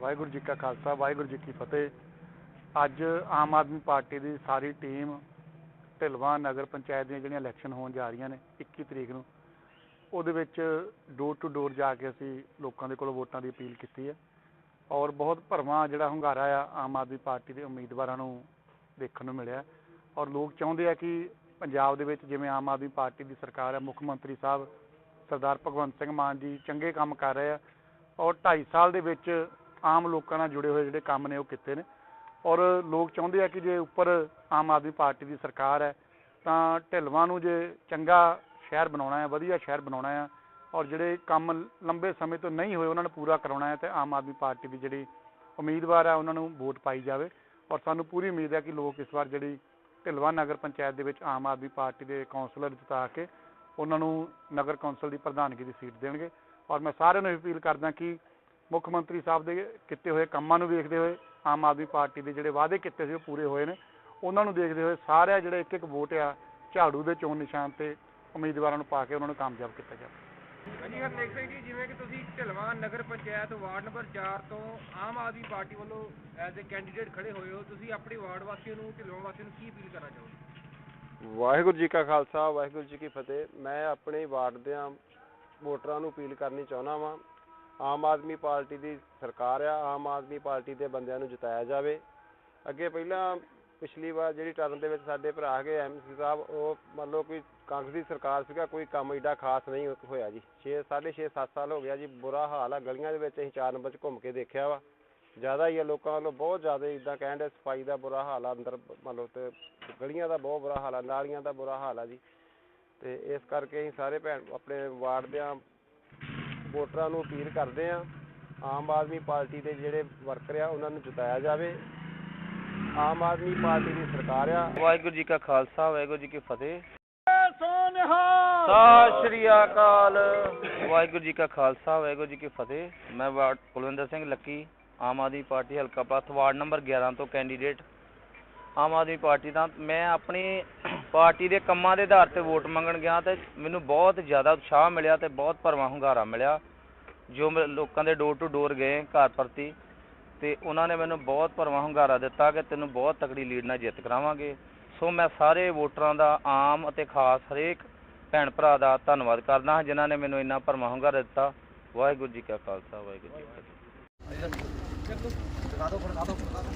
ਵਾਹਿਗੁਰੂ ਜੀ ਕਾ ਖਾਲਸਾ, ਵਾਹਿਗੁਰੂ ਜੀ ਕੀ ਫਤਿਹ। ਅੱਜ ਆਮ ਆਦਮੀ ਪਾਰਟੀ ਦੀ ਸਾਰੀ ਟੀਮ ਢਿਲਵਾਂ ਨਗਰ ਪੰਚਾਇਤ ਦੀਆਂ ਜਿਹੜੀਆਂ ਇਲੈਕਸ਼ਨ ਹੋਣ ਜਾ ਰਹੀਆਂ ਨੇ 21 ਤਰੀਕ ਨੂੰ, ਉਹਦੇ ਵਿੱਚ ਡੋਰ ਟੂ ਡੋਰ ਜਾ ਕੇ ਅਸੀਂ ਲੋਕਾਂ ਦੇ ਕੋਲ ਵੋਟਾਂ ਦੀ ਅਪੀਲ ਕੀਤੀ ਹੈ। ਔਰ ਬਹੁਤ ਭਰਵਾਂ ਜਿਹੜਾ ਹੁੰਗਾਰਾ ਆ ਆਮ ਆਦਮੀ ਪਾਰਟੀ ਦੇ ਉਮੀਦਵਾਰਾਂ ਨੂੰ ਦੇਖਣ ਨੂੰ ਮਿਲਿਆ। ਔਰ ਲੋਕ ਚਾਹੁੰਦੇ ਆ ਕਿ ਪੰਜਾਬ ਦੇ ਵਿੱਚ ਜਿਵੇਂ ਆਮ ਆਦਮੀ ਪਾਰਟੀ ਦੀ ਸਰਕਾਰ ਹੈ, ਮੁੱਖ ਮੰਤਰੀ ਸਾਹਿਬ ਸਰਦਾਰ ਭਗਵੰਤ ਸਿੰਘ ਮਾਨ ਜੀ ਚੰਗੇ ਕੰਮ ਕਰ ਰਹੇ ਆ। ਔਰ 2.5 ਸਾਲ ਦੇ ਵਿੱਚ ਆਮ ਲੋਕਾਂ ਨਾਲ ਜੁੜੇ ਹੋਏ ਜਿਹੜੇ ਕੰਮ ਨੇ ਉਹ ਕੀਤੇ ਨੇ। ਔਰ ਲੋਕ ਚਾਹੁੰਦੇ ਆ ਕਿ ਜੇ ਉੱਪਰ ਆਮ ਆਦਮੀ ਪਾਰਟੀ ਦੀ ਸਰਕਾਰ ਹੈ, ਤਾਂ ਢਿਲਵਾਂ ਨੂੰ ਜੇ ਚੰਗਾ ਸ਼ਹਿਰ ਬਣਾਉਣਾ ਹੈ, ਵਧੀਆ ਸ਼ਹਿਰ ਬਣਾਉਣਾ ਹੈ ਔਰ ਜਿਹੜੇ ਕੰਮ ਲੰਬੇ ਸਮੇਂ ਤੋਂ ਨਹੀਂ ਹੋਏ, ਉਹਨਾਂ ਨੂੰ ਪੂਰਾ ਕਰਾਉਣਾ ਹੈ, ਤੇ ਆਮ ਆਦਮੀ ਪਾਰਟੀ ਦੀ ਜਿਹੜੀ ਉਮੀਦਵਾਰ ਹੈ ਉਹਨਾਂ ਨੂੰ ਵੋਟ ਪਾਈ ਜਾਵੇ। ਔਰ ਸਾਨੂੰ ਪੂਰੀ ਉਮੀਦ ਹੈ ਕਿ ਲੋਕ ਇਸ ਵਾਰ ਜਿਹੜੀ ਢਿਲਵਾਂ ਨਗਰ ਪੰਚਾਇਤ ਦੇ ਵਿੱਚ ਆਮ ਆਦਮੀ ਪਾਰਟੀ ਦੇ ਕੌਂਸਲਰ ਜਿਤਾ ਕੇ ਉਹਨਾਂ ਨੂੰ ਨਗਰ ਕੌਂਸਲ ਦੀ ਪ੍ਰਧਾਨਗੀ ਦੀ ਸੀਟ ਦੇਣਗੇ। ਔਰ ਮੈਂ ਸਾਰਿਆਂ ਨੂੰ ਅਪੀਲ ਕਰਦਾ ਕਿ ਮੁੱਖ ਮੰਤਰੀ ਸਾਹਿਬ ਦੇ ਕੀਤੇ ਹੋਏ ਕੰਮਾਂ ਨੂੰ ਵੇਖਦੇ ਹੋਏ ਆਮ ਆਦਮੀ ਪਾਰਟੀ ਦੇ ਜਿਹੜੇ ਵਾਅਦੇ ਕੀਤੇ ਸੀ ਉਹ ਪੂਰੇ ਹੋਏ ਨੇ। ਉਹਨਾਂ ਨੂੰ ਦੇਖਦੇ ਹੋਏ ਸਾਰਿਆਂ ਜਿਹੜੇ ਇੱਕ ਇੱਕ ਵੋਟ ਆ ਝਾੜੂ ਦੇ ਚੋਣ ਨਿਸ਼ਾਨ ਤੇ ਉਮੀਦਵਾਰਾਂ ਨੂੰ ਪਾ ਕੇ ਉਹਨਾਂ ਨੂੰ ਕਾਮਯਾਬ ਕੀਤਾ ਜਾਵੇ ਹਾਂਜੀ ਹਰਨੇਕ ਸਿੰਘ ਜੀ ਜਿਵੇਂ ਕਿ ਤੁਸੀਂ ਢਿਲਵਾਂ ਨਗਰ ਪੰਚਾਇਤ ਵਾਰਡ ਨੰਬਰ 4 ਤੋਂ ਆਮ ਆਦਮੀ ਪਾਰਟੀ ਵੱਲੋਂ ਐਜ਼ ਅ ਕੈਂਡੀਡੇਟ ਖੜੇ ਹੋਏ ਹੋ ਤੁਸੀਂ ਆਪਣੀ ਵਾਰਡ ਵਾਸੀਆਂ ਨੂੰ ਢਿਲਵਾਂ ਵਾਸੀਆਂ ਨੂੰ ਕੀ ਅਪੀਲ ਕਰਨਾ ਚਾਹੋਗੇ? ਵਾਹਿਗੁਰੂ ਜੀ ਕਾ ਖਾਲਸਾ ਵਾਹਿਗੁਰੂ ਜੀ ਕੀ ਫਤਿਹ। ਮੈਂ ਆਪਣੇ ਵਾਰਡ ਦੇ ਵੋਟਰਾਂ ਨੂੰ ਅਪੀਲ ਕਰਨੀ ਚਾਹੁੰਦਾ ਵਾਂ ਆਮ ਆਦਮੀ ਪਾਰਟੀ ਦੀ ਸਰਕਾਰ ਆ, ਆਮ ਆਦਮੀ ਪਾਰਟੀ ਦੇ ਬੰਦਿਆਂ ਨੂੰ ਜਿਤਾਇਆ ਜਾਵੇ। ਅੱਗੇ ਪਹਿਲਾਂ ਪਿਛਲੀ ਵਾਰ ਜਿਹੜੀ ਟਰਨ ਦੇ ਵਿੱਚ ਸਾਡੇ ਭਰਾ ਹੈਗੇ ਐਮਸੀ ਸਾਹਿਬ, ਉਹ ਮੰਨ ਲਓ ਕੋਈ ਕਾਂਗਰਸ ਦੀ ਸਰਕਾਰ ਸੀਗਾ, ਕੋਈ ਕੰਮ ਏਡਾ ਖਾਸ ਨਹੀਂ ਹੋਇਆ ਜੀ। 6 6.5 7 ਸਾਲ ਹੋ ਗਿਆ ਜੀ, ਬੁਰਾ ਹਾਲ ਆ, ਗਲੀਆਂ ਦੇ ਵਿੱਚ ਅਸੀਂ ਚਾਰ ਨੰਬਰ 'ਚ ਘੁੰਮ ਕੇ ਦੇਖਿਆ ਵਾ। ਜ਼ਿਆਦਾ ਹੀ ਆ ਲੋਕਾਂ ਵੱਲੋਂ ਬਹੁਤ ਜ਼ਿਆਦਾ ਇਦਾਂ ਕਹਿਣ ਦੇ, ਸਫ਼ਾਈ ਦਾ ਬੁਰਾ ਹਾਲ ਆ, ਅੰਦਰ ਮੰਨ ਲਓ ਤੇ ਗਲੀਆਂ ਦਾ ਬਹੁਤ ਬੁਰਾ ਹਾਲ ਆ, ਨਾਲੀਆਂ ਦਾ ਬੁਰਾ ਹਾਲ ਆ ਜੀ। ਤੇ ਇਸ ਕਰਕੇ ਅਸੀਂ ਸਾਰੇ ਭੈਣ, ਆਪਣੇ ਵਾਰਡ ਦਿਆਂ ਵੋਟਰਾਂ ਨੂੰ ਅਪੀਲ ਕਰਦੇ ਆ ਆਮ ਆਦਮੀ ਪਾਰਟੀ ਦੇ ਜਿਹੜੇ ਵਰਕਰ ਆ ਉਹਨਾਂ ਨੂੰ ਜਿਤਾਇਆ ਜਾਵੇ। ਆਮ ਆਦਮੀ ਪਾਰਟੀ ਦੀ ਸਰਕਾਰ ਆ। ਵਾਹਿਗੁਰੂ ਜੀ ਕਾ ਖਾਲਸਾ ਵਾਹਿਗੁਰੂ ਜੀ ਕੀ ਫਤਿਹ। ਸਤਿ ਸ਼੍ਰੀ ਅਕਾਲ। ਵਾਹਿਗੁਰੂ ਜੀ ਕਾ ਖਾਲਸਾ ਵਾਹਿਗੁਰੂ ਜੀ ਕੀ ਫਤਿਹ। ਮੈਂ ਕੁਲਵਿੰਦਰ ਸਿੰਘ ਲੱਕੀ ਆਮ ਆਦਮੀ ਪਾਰਟੀ ਹਲਕਾ ਪੱਥ ਵਾਰਡ ਨੰਬਰ 11 ਤੋਂ ਕੈਂਡੀਡੇਟ। ਆਮ ਆਦਮੀ ਪਾਰਟੀ ਦਾ ਮੈਂ ਆਪਣੀ ਪਾਰਟੀ ਦੇ ਕੰਮਾਂ ਦੇ ਆਧਾਰ ਤੇ ਵੋਟ ਮੰਗਣ ਗਿਆ ਤੇ ਮੈਨੂੰ ਬਹੁਤ ਜ਼ਿਆਦਾ ਉਤਸ਼ਾਹ ਮਿਲਿਆ ਤੇ ਬਹੁਤ ਭਰਵਾਂ ਹੁੰਗਾਰਾ ਮਿਲਿਆ, ਜੋ ਮੈਂ ਲੋਕਾਂ ਦੇ ਡੋਰ ਟੂ ਡੋਰ ਗਏ ਘਰ ਪ੍ਰਤੀ ਤੇ ਉਹਨਾਂ ਨੇ ਮੈਨੂੰ ਬਹੁਤ ਭਰਵਾਂ ਹੁੰਗਾਰਾ ਦਿੱਤਾ ਕਿ ਤੈਨੂੰ ਬਹੁਤ ਤਕੜੀ ਲੀਡ ਨਾਲ ਜਿੱਤ ਕਰਾਵਾਂਗੇ। ਸੋ ਮੈਂ ਸਾਰੇ ਵੋਟਰਾਂ ਦਾ ਆਮ ਅਤੇ ਖਾਸ ਹਰੇਕ ਭੈਣ ਭਰਾ ਦਾ ਧੰਨਵਾਦ ਕਰਦਾ ਹਾਂ, ਜਿਨ੍ਹਾਂ ਨੇ ਮੈਨੂੰ ਇੰਨਾ ਭਰਵਾਂ ਹੁੰਗਾਰਾ ਦਿੱਤਾ। ਵਾਹਿਗੁਰੂ ਜੀ ਕਾ ਖਾਲਸਾ, ਵਾਹਿਗੁਰੂ ਜੀ ਕੀ ਫਤਿਹ। ਦਿਖਾ ਦਿਓ ਫੜਾ ਦਿਓ ਫੜਾ ਦਿਓ।